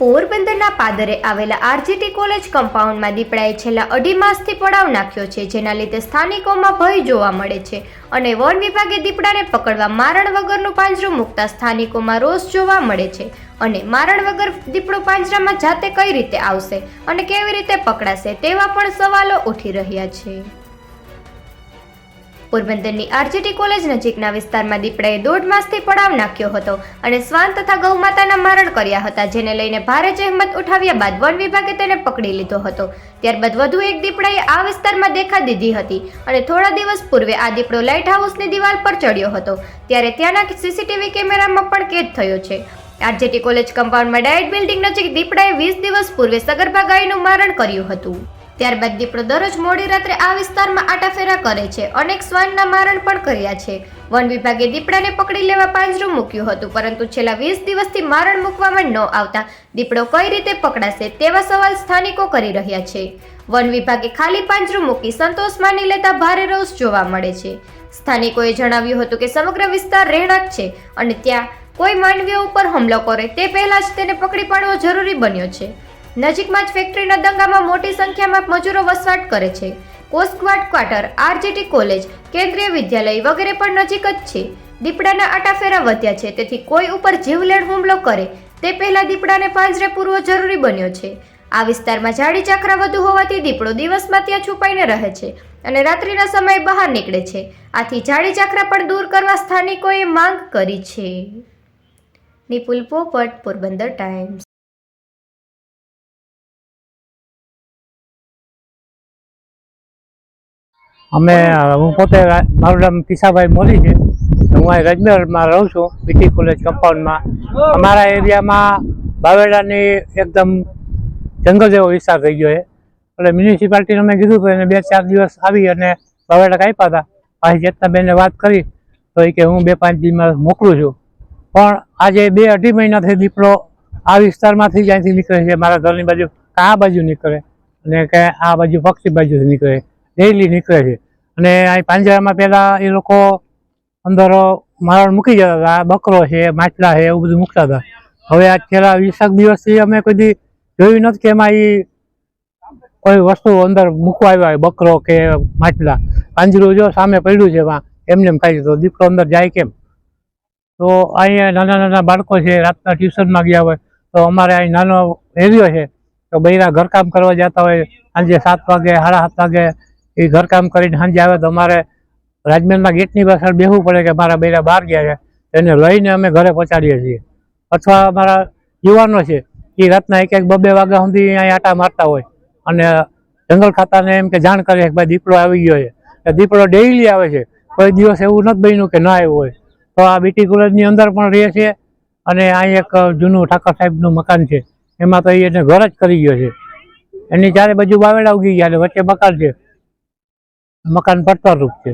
પોરબંદરના પાદરે આવેલા આરજીટી કોલેજ કમ્પાઉન્ડમાં દીપડાએ છેલ્લા અઢી માસથી પડાવ નાખ્યો છે, જેના લીધે સ્થાનિકોમાં ભય જોવા મળે છે અને વન વિભાગે દીપડાને પકડવા મારણ વગરનું પાંજરું મૂકતા સ્થાનિકોમાં રોષ જોવા મળે છે અને મારણ વગર દીપડો પાંજરામાં જાતે કઈ રીતે આવશે અને કેવી રીતે પકડાશે તેવા પણ સવાલો ઉઠી રહ્યા છે. પોરબંદરની આરજીટી કોલેજ નજીકના વિસ્તારમાં દીપડાએ દોઢ માસથી પડાવ નાખ્યો હતો અને શ્વાન તથા ગૌમાતાના મારણ કર્યા હતા, જેને લઈને ભારે જહેમત ઉઠાવ્યા બાદ વન વિભાગે તેને પકડી લીધો હતો. ત્યારબાદ વધુ એક દીપડાએ આ વિસ્તારમાં દેખા દીધી હતી અને થોડા દિવસ પૂર્વે આ દીપડો લાઇટ હાઉસની દિવાલ પર ચડ્યો હતો. ત્યારે ત્યાંના સીસીટીવી કેમેરામાં પણ કેદ થયો છે. આરજીટી કોલેજ કમ્પાઉન્ડમાં ડાયટ બિલ્ડિંગ નજીક દીપડાએ વીસ દિવસ પૂર્વે સગર્ભા ગાયનું મારણ કર્યું હતું. ત્યારબાદ દીપડો દરરોજ મોડી રાત્રે આ વિસ્તારમાં આટાફેરા કરે છે. અનેક શ્વાનના મારણ પણ કર્યા છે. વન વિભાગે દીપડાને પકડી લેવા પાંજરું મૂક્યું હતું, પરંતુ છેલ્લા વીસ દિવસથી મારણ મૂકવામાં ન આવતા દીપડો કઈ રીતે પકડાશે તેવા સવાલ સ્થાનિકો કરી રહ્યા છે. વન વિભાગે ખાલી પાંજરું મૂકી સંતોષ માની લેતા ભારે રોષ જોવા મળે છે. સ્થાનિકોએ જણાવ્યું હતું કે સમગ્ર વિસ્તાર રહેણાંક છે અને ત્યાં કોઈ માનવીઓ ઉપર હુમલો કરે તે પહેલાં જ તેને પકડી પાડવો જરૂરી બન્યો છે. નજીકમાં જ ફેક્ટરીના દંગામાં મોટી સંખ્યામાં મજૂરો વસવાટ કરે છે. કોસ્ટગાર્ડ ક્વાર્ટર આરજીટી કોલેજ કેન્દ્રીય વિદ્યાલય વગેરે પણ નજીક જ છે. દીપડાના આટાફેરા વધ્યા છે, તેથી કોઈ ઉપર જીવલેણ હુમલો કરે, તે પહેલા દીપડાને પાંજરે પૂરવો જરૂરી બન્યો છે. આ વિસ્તારમાં ઝાડી ચાકરા વધુ હોવાથી દીપડો દિવસમાં ત્યાં છુપાઈને રહે છે અને રાત્રિના સમયે બહાર નીકળે છે. આથી ઝાડી ચાકરા પણ દૂર કરવા સ્થાનિકોએ માંગ કરી છે. નિપુલ પોપટ, પોરબંદર ટાઈમ્સ અમે, હું પોતે મારું નામ મોદી છે. હું અહીં રજમેરમાં રહું છું બીટી કોલેજ કમ્પાઉન્ડમાં. અમારા એરિયામાં બાવેડાની એકદમ જંગલ જેવો વિસ્તાર થઈ ગયો છે. એટલે મ્યુનિસિપાલિટીને અમે કીધું હતું એને બે ચાર દિવસ આવી અને બાવેડા કાપ્યા હતા. પાછી બેને વાત કરી તો એ કે હું બે પાંચ દિવસમાં મોકલું છું. પણ આજે બે અઢી મહિનાથી દીપડો આ વિસ્તારમાંથી જ અહીંથી નીકળે છે. મારા ઘરની બાજુ, આ બાજુ નીકળે. અને કે આ બાજુ પક્ષી બાજુથી નીકળે. ડેઈલી નીકળે છે. અને અહીં પાંજરામાં પહેલાં એ લોકો અંદર મારણ મૂકી જતા હતા. બકરો છે, માટલા છે, એવું બધું મૂકતા હતા. હવે આ છેલ્લા વીસેક દિવસથી અમે કોઈ જોયું નથી કે એમાં એ કોઈ વસ્તુ અંદર મૂકવા આવ્યા હોય, બકરો કે માટલા. પાંજરું જો સામે પડ્યું છે એમાં, એમને એમ થાય છે, તો દીપડો અંદર જાય કેમ? તો અહીંયા નાના નાના બાળકો છે, રાતના ટ્યુશનમાં ગયા હોય, તો અમારે અહીં નાનો એરિયો છે, તો બૈરા ઘરકામ કરવા જતા હોય, સાંજે સાત વાગે, સાડા સાત વાગે એ ઘરકામ કરીને સાંજે આવે તો અમારે રાજમહેલના ગેટની પાછળ બેહવું પડે કે મારા બેરા બહાર ગયા છે એને લઈને અમે ઘરે પહોંચાડીએ છીએ. અથવા અમારા યુવાનો છે, એ રાતના એક એક બબે વાગ્યા સુધી અહીંયા આટા મારતા હોય. અને જંગલ ખાતાને એમ કે જાણ કરે કે ભાઈ દીપડો આવી ગયો છે. દીપડો ડેઈલી આવે છે. કોઈ દિવસ એવું નથી બન્યું કે ના આવ્યું હોય. તો આ બીટી કોલેજની અંદર પણ રહે છે અને અહીં એક જૂનું ઠાકર સાહેબનું મકાન છે. એમાં તો એને ઘર જ કરી ગયો છે. એની ચારે બાજુ બાવેડા ઉગી ગયા અને વચ્ચે મકાન છે. મકાન પડતર રૂપ છે.